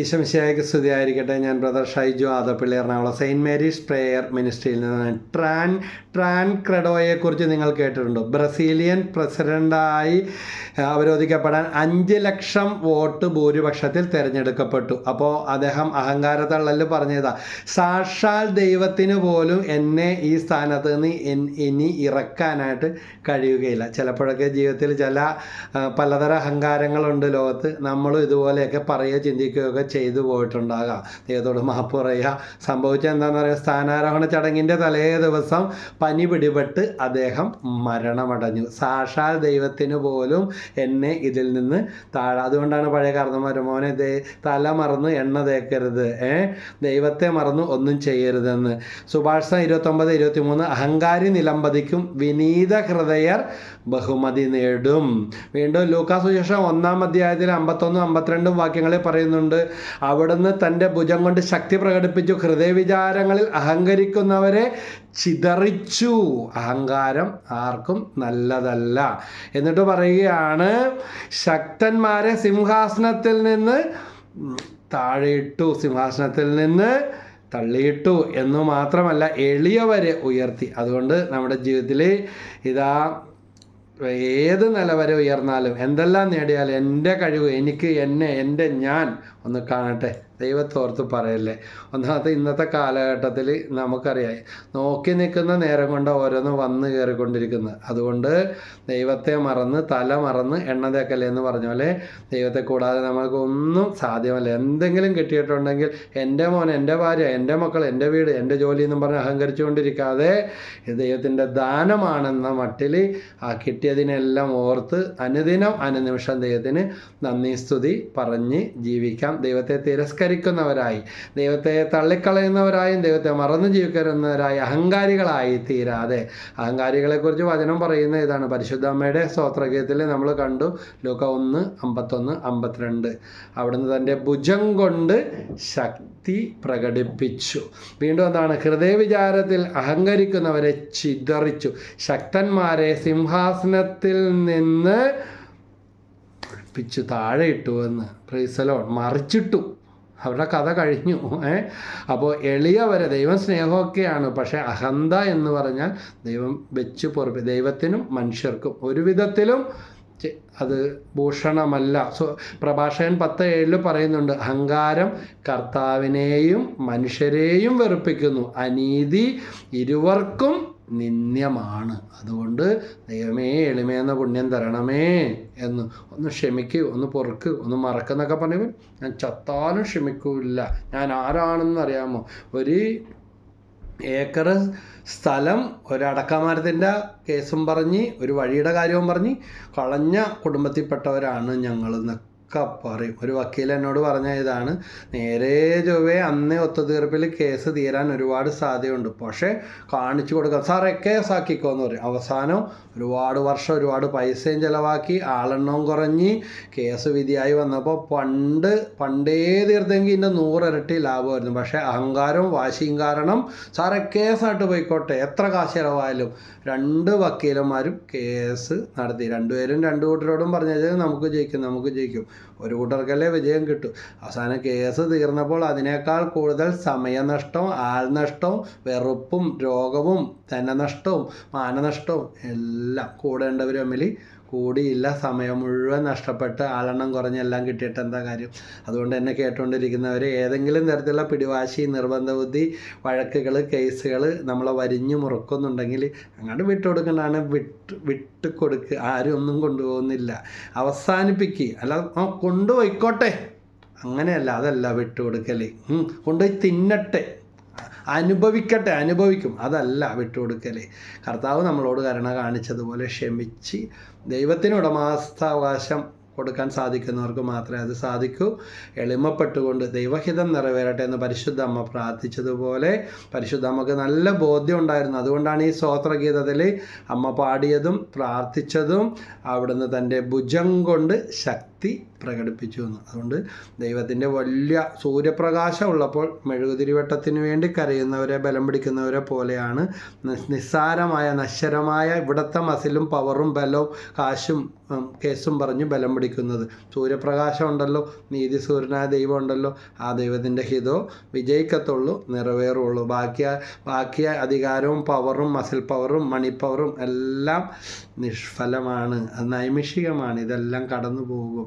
ഈശംശയായിക്ക് സ്തുതിയായിരിക്കട്ടെ. ഞാൻ brother Shaiju Adappilly Ernakulam Saint Mary's prayer മിനിസ്ട്രിയിൽ നിന്നാണ്. ട്രാൻ ട്രാൻ ക്രെഡോയെക്കുറിച്ച് നിങ്ങൾ കേട്ടിട്ടുണ്ടോ? ബ്രസീലിയൻ പ്രസിഡന്റായി അവരോധിക്കപ്പെടാൻ അഞ്ച് ലക്ഷം വോട്ട് ഭൂരിപക്ഷത്തിൽ തിരഞ്ഞെടുക്കപ്പെട്ടു. അപ്പോൾ അദ്ദേഹം അഹങ്കാരത്തള്ളൽ പറഞ്ഞതാ സാക്ഷാൽ ദൈവത്തിന് പോലും എന്നെ ഈ സ്ഥാനത്ത് നിന്ന് ഇനി ഇറക്കാനായിട്ട് കഴിയുകയില്ല. ചിലപ്പോഴൊക്കെ ജീവിതത്തിൽ ചില പലതര അഹങ്കാരങ്ങളുണ്ട് ലോകത്ത്. നമ്മളും ഇതുപോലെയൊക്കെ പറയുകയോ ചിന്തിക്കുകയൊക്കെ ചെയ്തു പോയിട്ടുണ്ടാകാം. ദൈവത്തോട് മാപ്പ് സംഭവിച്ച എന്താണെന്ന് പറയുക? സ്ഥാനാരോഹണ ചടങ്ങിന്റെ തലേ ദിവസം പനി പിടിപെട്ട് അദ്ദേഹം മരണമടഞ്ഞു. സാക്ഷാൽ ദൈവത്തിന് പോലും എന്നെ ഇതിൽ നിന്ന് താഴെ അതുകൊണ്ടാണ് പഴയ കാരണന്മാർ മോനെ ദേ തല മറന്ന് എണ്ണ തേക്കരുത്. ഏ? ദൈവത്തെ മറന്ന് ഒന്നും ചെയ്യരുതെന്ന്. സുഭാഷ ഇരുപത്തൊമ്പത് ഇരുപത്തി മൂന്ന് അഹങ്കാരി നിലംപതിക്കും വിനീത ഹൃദയർ ബഹുമതി നേടും. വീണ്ടും ലൂക്കാസുശേഷം ഒന്നാം അധ്യായത്തിൽ അമ്പത്തൊന്നും അമ്പത്തിരണ്ടും വാക്യങ്ങളിൽ പറയുന്നുണ്ട്. അവിടുന്ന് തന്റെ ഭുജം കൊണ്ട് ശക്തി പ്രകടിപ്പിച്ചു. ഹൃദയവിചാരങ്ങളിൽ അഹങ്കരിക്കുന്നവരെ ചിതറിച്ചു. അഹങ്കാരം ആർക്കും നല്ലതല്ല. എന്നിട്ട് പറയുകയാണ് ശക്തന്മാരെ സിംഹാസനത്തിൽ നിന്ന് താഴെയിട്ടു സിംഹാസനത്തിൽ നിന്ന് തള്ളിയിട്ടു എന്ന് മാത്രമല്ല എളിയവരെ ഉയർത്തി. അതുകൊണ്ട് നമ്മുടെ ജീവിതത്തിൽ ഇതാ ഏത് നില വരെ ഉയർന്നാലും എന്തെല്ലാം നേടിയാലും എന്റെ കഴിവ് എനിക്ക് എന്നെ എന്റെ ഞാൻ ഒന്ന് കാണട്ടെ. ദൈവത്തോർത്ത് പറയല്ലേ? ഒന്നാമത്തെ ഇന്നത്തെ കാലഘട്ടത്തിൽ നമുക്കറിയാം. നോക്കി നിൽക്കുന്ന നേരം കൊണ്ട് ഓരോന്ന് വന്ന് കയറിക്കൊണ്ടിരിക്കുന്നത് അതുകൊണ്ട് ദൈവത്തെ മറന്ന് തല മറന്ന് എണ്ണ തേക്കല്ലേ എന്ന് പറഞ്ഞ പോലെ ദൈവത്തെ കൂടാതെ നമുക്ക് ഒന്നും സാധ്യമല്ല. എന്തെങ്കിലും കിട്ടിയിട്ടുണ്ടെങ്കിൽ എന്റെ മോൻ എന്റെ ഭാര്യ എന്റെ മക്കൾ എന്റെ വീട് എന്റെ ജോലി എന്നും പറഞ്ഞ് അഹങ്കരിച്ചുകൊണ്ടിരിക്കാതെ ദൈവത്തിന്റെ ദാനമാണെന്ന മട്ടിൽ ആ കിട്ടിയതിനെല്ലാം ഓർത്ത് അനുദിനം അനുനിമിഷം ദൈവത്തിന് നന്ദി സ്തുതി പറഞ്ഞ് ജീവിക്കാം. ദൈവത്തെ തിരസ്കരിക്കുന്നവരായി ദൈവത്തെ തള്ളിക്കളയുന്നവരായും ദൈവത്തെ മറന്നു ജീവിക്കുന്നവരായി അഹങ്കാരികളായി തീരാതെ. അഹങ്കാരികളെക്കുറിച്ച് വചനം പറയുന്ന ഇതാണ്. പരിശുദ്ധ അമ്മയുടെ സ്തോത്രഗീതത്തിൽ നമ്മൾ കണ്ടു. ലൂക്ക ഒന്ന് അമ്പത്തൊന്ന് അമ്പത്തിരണ്ട്. അവിടുന്ന് തന്റെ ഭുജം കൊണ്ട് ശക്തി പ്രകടിപ്പിച്ചു. വീണ്ടും എന്താണ്? ഹൃദയവിചാരത്തിൽ അഹങ്കരിക്കുന്നവരെ ചിതറിച്ചു. ശക്തന്മാരെ സിംഹാസനത്തിൽ നിന്ന് പിച്ചു താഴെ ഇട്ടു എന്ന് പ്രൈസലോൺ മറിച്ചിട്ടു. അവരുടെ കഥ കഴിഞ്ഞു. ഏ? അപ്പോൾ എളിയവരെ ദൈവം സ്നേഹമൊക്കെയാണ്. പക്ഷേ അഹന്ത എന്ന് പറഞ്ഞാൽ ദൈവം വെച്ച് പുറപ്പെ ദൈവത്തിനും മനുഷ്യർക്കും ഒരു വിധത്തിലും അത് ഭൂഷണമല്ല. സോ പ്രഭാഷകൻ പത്ത് ഏഴിൽ പറയുന്നുണ്ട് അഹങ്കാരം കർത്താവിനെയും മനുഷ്യരെയും വെറുപ്പിക്കുന്നു. അനീതി ഇരുവർക്കും നിന്ദ്യമാണ്. അതുകൊണ്ട് ദൈവമേ എളിമയെന്ന പുണ്യം തരണമേ എന്ന്. ഒന്ന് ക്ഷമിക്കൂ ഒന്ന് പൊറുക്ക് ഒന്ന് മറക്കുന്നൊക്കെ പറഞ്ഞു ഞാൻ ചത്താലും ക്ഷമിക്കൂല ഞാൻ ആരാണെന്ന് അറിയാമോ? ഒരു ഏക്കർ സ്ഥലം ഒരടക്കമാരത്തിന്റെ കേസും പറഞ്ഞ് ഒരു വഴിയുടെ കാര്യവും പറഞ്ഞ് കളഞ്ഞ കുടുംബത്തിൽപ്പെട്ടവരാണ് ഞങ്ങൾ പറയും. ഒരു വക്കീൽ എന്നോട് പറഞ്ഞ ഇതാണ്. നേരെ ചൊവ്വേ അന്നേ ഒത്തുതീർപ്പിൽ കേസ് തീരാൻ ഒരുപാട് സാധ്യതയുണ്ട്. പക്ഷേ കാണിച്ചു കൊടുക്കുക സാറേ കേസാക്കിക്കോ എന്ന് പറയും. അവസാനം ഒരുപാട് വർഷം ഒരുപാട് പൈസയും ചിലവാക്കി ആളെണ്ണവും കുറഞ്ഞ് കേസ് വിധിയായി വന്നപ്പോൾ പണ്ട് പണ്ടേ തീർത്തെങ്കിൽ ഇതിന്റെ നൂറിരട്ടി ലാഭമായിരുന്നു. പക്ഷേ അഹങ്കാരവും വാശിയും കാരണം സാറേ കേസായിട്ട് പോയിക്കോട്ടെ. എത്ര കാശ് ചിലവായാലും രണ്ട് വക്കീലന്മാരും കേസ് നടത്തി. രണ്ടുപേരും രണ്ട് കൂട്ടരോടും പറഞ്ഞത് നമുക്ക് ജയിക്കും നമുക്ക് ജയിക്കും. ഒരു കൂട്ടർക്കല്ലേ വിജയം കിട്ടും. അവസാനം കേസ് തീർന്നപ്പോൾ അതിനേക്കാൾ കൂടുതൽ സമയനഷ്ടവും ആൾനഷ്ടവും വെറുപ്പും രോഗവും ധനനഷ്ടവും മാനനഷ്ടവും എല്ലാം കൂടേണ്ടവർ തമ്മിൽ കൂടിയില്ല. സമയം മുഴുവൻ നഷ്ടപ്പെട്ട് ആളെണ്ണം കുറഞ്ഞെല്ലാം കിട്ടിയിട്ട് എന്താ കാര്യം? അതുകൊണ്ട് തന്നെ കേട്ടുകൊണ്ടിരിക്കുന്നവർ ഏതെങ്കിലും തരത്തിലുള്ള പിടിവാശി നിർബന്ധ ബുദ്ധി വഴക്കുകൾ കേസുകൾ നമ്മളെ വരിഞ്ഞു മുറുക്കുന്നുണ്ടെങ്കിൽ അങ്ങോട്ട് വിട്ടുകൊടുക്കേണ്ടതാണ്. വിട്ട് വിട്ട് കൊടുക്ക്. ആരും ഒന്നും കൊണ്ടുപോകുന്നില്ല. അവസാനിപ്പിക്കുക അല്ല ആ കൊണ്ടുപോയിക്കോട്ടെ. അങ്ങനെയല്ല അതല്ല വിട്ടുകൊടുക്കൽ കൊണ്ടുപോയി തിന്നട്ടെ. അനുഭവിക്കട്ടെ അനുഭവിക്കും. അതല്ല വിട്ടുകൊടുക്കൽ കർത്താവ് നമ്മളോട് കരുണ കാണിച്ചതുപോലെ ക്ഷമിച്ച് ദൈവത്തിന് ഉടമാസ്ഥാവകാശം കൊടുക്കാൻ സാധിക്കുന്നവർക്ക് മാത്രമേ അത് സാധിക്കൂ. എളിമപ്പെട്ടുകൊണ്ട് ദൈവഹിതം നിറവേറട്ടെ എന്ന് പരിശുദ്ധ അമ്മ പ്രാർത്ഥിച്ചതുപോലെ പരിശുദ്ധ അമ്മയ്ക്ക് നല്ല ബോധ്യം ഉണ്ടായിരുന്നു. അതുകൊണ്ടാണ് ഈ സ്തോത്രഗീതത്തിൽ അമ്മ പാടിയതും പ്രാർത്ഥിച്ചതും അവിടുന്ന് തന്റെ ഭുജം കൊണ്ട് ശക്തി ഭക്തി പ്രകടിപ്പിച്ചു എന്ന്. അതുകൊണ്ട് ദൈവത്തിന്റെ വലിയ സൂര്യപ്രകാശം ഉള്ളപ്പോൾ മെഴുകുതിരിവട്ടത്തിന് വേണ്ടി കരയുന്നവരെ ബലം പിടിക്കുന്നവരെ പോലെയാണ് നിസ്സാരമായ നശ്വരമായ ഇവിടുത്തെ മസിലും പവറും ബലവും കാശും കേസും പറഞ്ഞ് ബലം പിടിക്കുന്നത്. സൂര്യപ്രകാശം ഉണ്ടല്ലോ നീതി സൂര്യനായ ദൈവം ഉണ്ടല്ലോ ആ ദൈവത്തിന്റെ ഹിതോ വിജയിക്കത്തുള്ളൂ നിറവേറുള്ളൂ. ബാക്കി ബാക്കി അധികാരവും പവറും മസിൽ പവറും മണി പവറും എല്ലാം നിഷ്ഫലമാണ് അത് നൈമിഷികമാണ്. ഇതെല്ലാം കടന്നു പോകും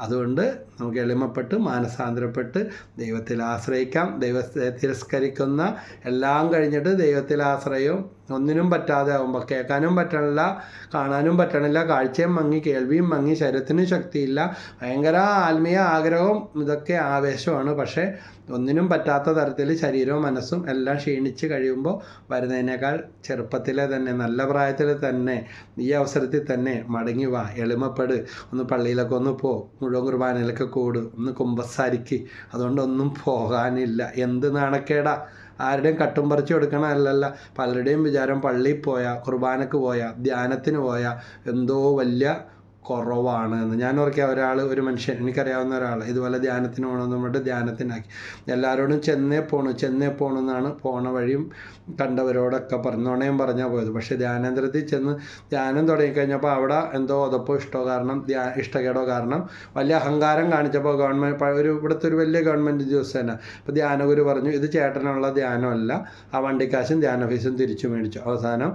അതുകൊണ്ട് നമുക്ക് എളിമപ്പെട്ട് മാനസാന്തരപ്പെട്ട് ദൈവത്തിൽ ആശ്രയിക്കാം. ദൈവത്തെ തിരസ്കരിക്കുന്ന എല്ലാം കഴിഞ്ഞിട്ട് ദൈവത്തിൽ ആശ്രയവും ഒന്നിനും പറ്റാതെ ആകുമ്പോൾ കേൾക്കാനും പറ്റണില്ല കാണാനും പറ്റണില്ല കാഴ്ചയും മങ്ങി കേൾവിയും മങ്ങി ശരീരത്തിന് ശക്തിയില്ല. ഭയങ്കര ആത്മീയ ആഗ്രഹവും ഇതൊക്കെ ആവേശമാണ് പക്ഷേ ഒന്നിനും പറ്റാത്ത തരത്തിൽ ശരീരവും മനസ്സും എല്ലാം ക്ഷീണിച്ച് കഴിയുമ്പോൾ വരുന്നതിനേക്കാൾ ചെറുപ്പത്തിലെ തന്നെ നല്ല പ്രായത്തിൽ തന്നെ ഈ അവസരത്തിൽ തന്നെ മടങ്ങി വാ എളിമപ്പെട്. ഒന്ന് പള്ളിയിലൊക്കെ ഒന്ന് പോ മുഴുവൻ കുർബാനയിലൊക്കെ കൂട്. ഒന്ന് കുമ്പസാരിക്ക്. അതുകൊണ്ടൊന്നും പോകാനില്ല. എന്ത് നാണക്കേടാ? ആരുടെയും കട്ടും പറിച്ചു കൊടുക്കണം അല്ലല്ല. പലരുടെയും വിചാരം പള്ളിയിൽ പോയാൽ കുർബാനക്ക് പോയാൽ ധ്യാനത്തിന് പോയാൽ എന്തോ വലിയ കുറവാണ് എന്ന്. ഞാൻ ഓർക്കുക ഒരാൾ ഒരു മനുഷ്യൻ എനിക്കറിയാവുന്ന ഒരാൾ ഇതുപോലെ ധ്യാനത്തിന് പോകണമെന്ന് പറഞ്ഞിട്ട് ധ്യാനത്തിനാക്കി. എല്ലാവരോടും ചെന്നേ പോണു ചെന്നേ പോണു എന്നാണ് പോണ വഴിയും കണ്ടവരോടൊക്കെ പറഞ്ഞു പറഞ്ഞാൽ പോയത്. പക്ഷേ ധ്യാനേന്ദ്രത്തിൽ ചെന്ന് ധ്യാനം തുടങ്ങിക്കഴിഞ്ഞപ്പോൾ അവിടെ എന്തോ അതപ്പോൾ ഇഷ്ടമോ കാരണം ധ്യാ ഇഷ്ടക്കേടോ കാരണം വലിയ അഹങ്കാരം കാണിച്ചപ്പോൾ ഗവൺമെന്റ് ഒരു ഇവിടുത്തെ ഒരു വലിയ ഗവൺമെന്റ് ഉദ്യോഗസ്ഥന അപ്പോൾ ധ്യാനഗുരു പറഞ്ഞു ഇത് ചേട്ടനുള്ള ധ്യാനമല്ല ആ വണ്ടിക്കാശും ധ്യാന ഫീസും തിരിച്ചു മേടിച്ചു. അവസാനം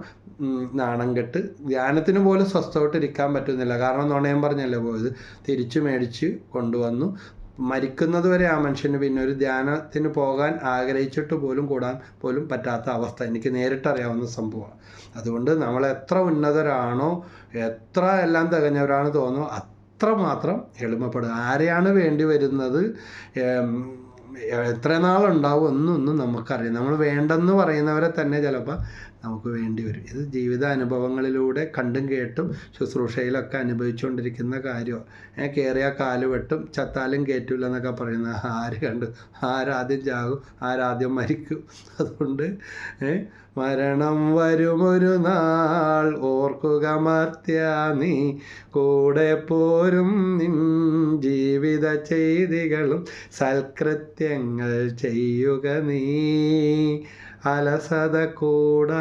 നാണം കെട്ട് ധ്യാനത്തിന് പോലും സ്വസ്ഥമായിട്ടിരിക്കാൻ പറ്റുന്നില്ല. കാരണം നുണയം പറഞ്ഞല്ലേ. പോയത് തിരിച്ചു മേടിച്ച് കൊണ്ടുവന്നു. മരിക്കുന്നത് വരെ ആ മനുഷ്യന് പിന്നെ ഒരു ധ്യാനത്തിന് പോകാൻ ആഗ്രഹിച്ചിട്ട് പോലും കൂടാൻ പോലും പറ്റാത്ത അവസ്ഥ. എനിക്ക് നേരിട്ടറിയാവുന്ന സംഭവമാണ്. അതുകൊണ്ട് നമ്മൾ എത്ര ഉന്നതരാണോ എത്ര എല്ലാം തികഞ്ഞവരാണ് തോന്നുന്നു അത്രമാത്രം എളിമപ്പെടുക. ആരെയാണ് വേണ്ടി വരുന്നത്? എത്ര നാളുണ്ടാവും ഒന്നും നമുക്കറിയാം നമ്മൾ വേണ്ടെന്ന് പറയുന്നവരെ തന്നെ ചിലപ്പോൾ നമുക്ക് വേണ്ടി വരും. ഇത് ജീവിത അനുഭവങ്ങളിലൂടെ കണ്ടും കേട്ടും ശുശ്രൂഷയിലൊക്കെ അനുഭവിച്ചുകൊണ്ടിരിക്കുന്ന കാര്യമാണ് കയറിയ കാൽ വെട്ടും ചത്താലും കയറ്റില്ല എന്നൊക്കെ പറയുന്നത് ആര് കണ്ടു? ആരാദ്യം ചാകും ആരാദ്യം മരിക്കും? അതുകൊണ്ട് മരണം വരുമൊരു നാൾ ഓർക്കുക മർത്യ നീ. കൂടെ പോരും നിൻ ജീവിത ചെയ്തികളും സൽകൃത്യങ്ങൾ ചെയ്യുക നീ. അലസത കൂടാതെ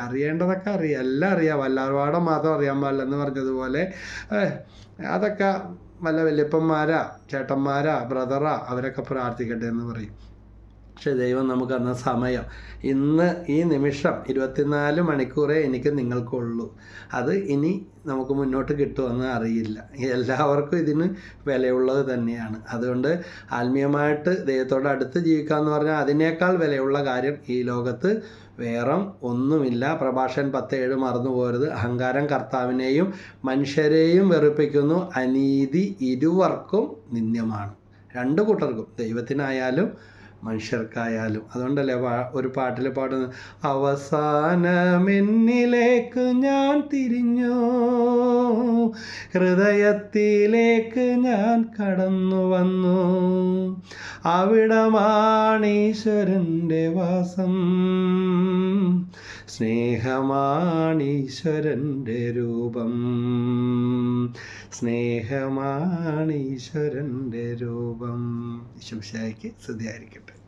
അറിയേണ്ടതൊക്കെ അറിയാം. എല്ലാം അറിയാം. വല്ലാർവാടം മാത്രം അറിയാൻ പാടില്ല എന്ന് പറഞ്ഞതുപോലെ അതൊക്കെ വല്ല വല്യപ്പന്മാരാ ചേട്ടന്മാരാ ബ്രദറാ അവരൊക്കെ പ്രാർത്ഥിക്കട്ടെ എന്ന് പറയും. പക്ഷെ ദൈവം നമുക്ക് തന്ന സമയം. ഇന്ന് ഈ നിമിഷം ഇരുപത്തിനാല് മണിക്കൂറേ എനിക്ക് നിങ്ങൾക്കുള്ളൂ. അത് ഇനി നമുക്ക് മുന്നോട്ട് കിട്ടുമെന്ന് അറിയില്ല. എല്ലാവർക്കും ഇതിന് വിലയുള്ളത് തന്നെയാണ്. അതുകൊണ്ട് ആത്മീയമായിട്ട് ദൈവത്തോട് അടുത്ത് ജീവിക്കുക എന്ന് പറഞ്ഞാൽ അതിനേക്കാൾ വിലയുള്ള കാര്യം ഈ ലോകത്ത് വേറെ ഒന്നുമില്ല. പ്രഭാഷൻ പത്തേഴ് മറന്നു പോരുത്. അഹങ്കാരം കർത്താവിനെയും മനുഷ്യരെയും വെറുപ്പിക്കുന്നു. അനീതി ഇരുവർക്കും നിന്ദ്യമാണ്. രണ്ട് കൂട്ടർക്കും ദൈവത്തിനായാലും മനുഷ്യർക്കായാലും. അതുകൊണ്ടല്ലേ ഒരു പാട്ടിൽ പാടുന്നത്? അവസാനമെന്നിലേക്ക് ഞാൻ തിരിഞ്ഞു. ഹൃദയത്തിലേക്ക് ഞാൻ കടന്നു വന്നു. അവിടമാണീശ്വരന്റെ വാസം. സ്നേഹമാണീശ്വരന്റെ രൂപം. സ്നേഹമാണീശ്വരന്റെ രൂപം. ശംശായിക്ക് സ്തുതിയായിരിക്കട്ടെ.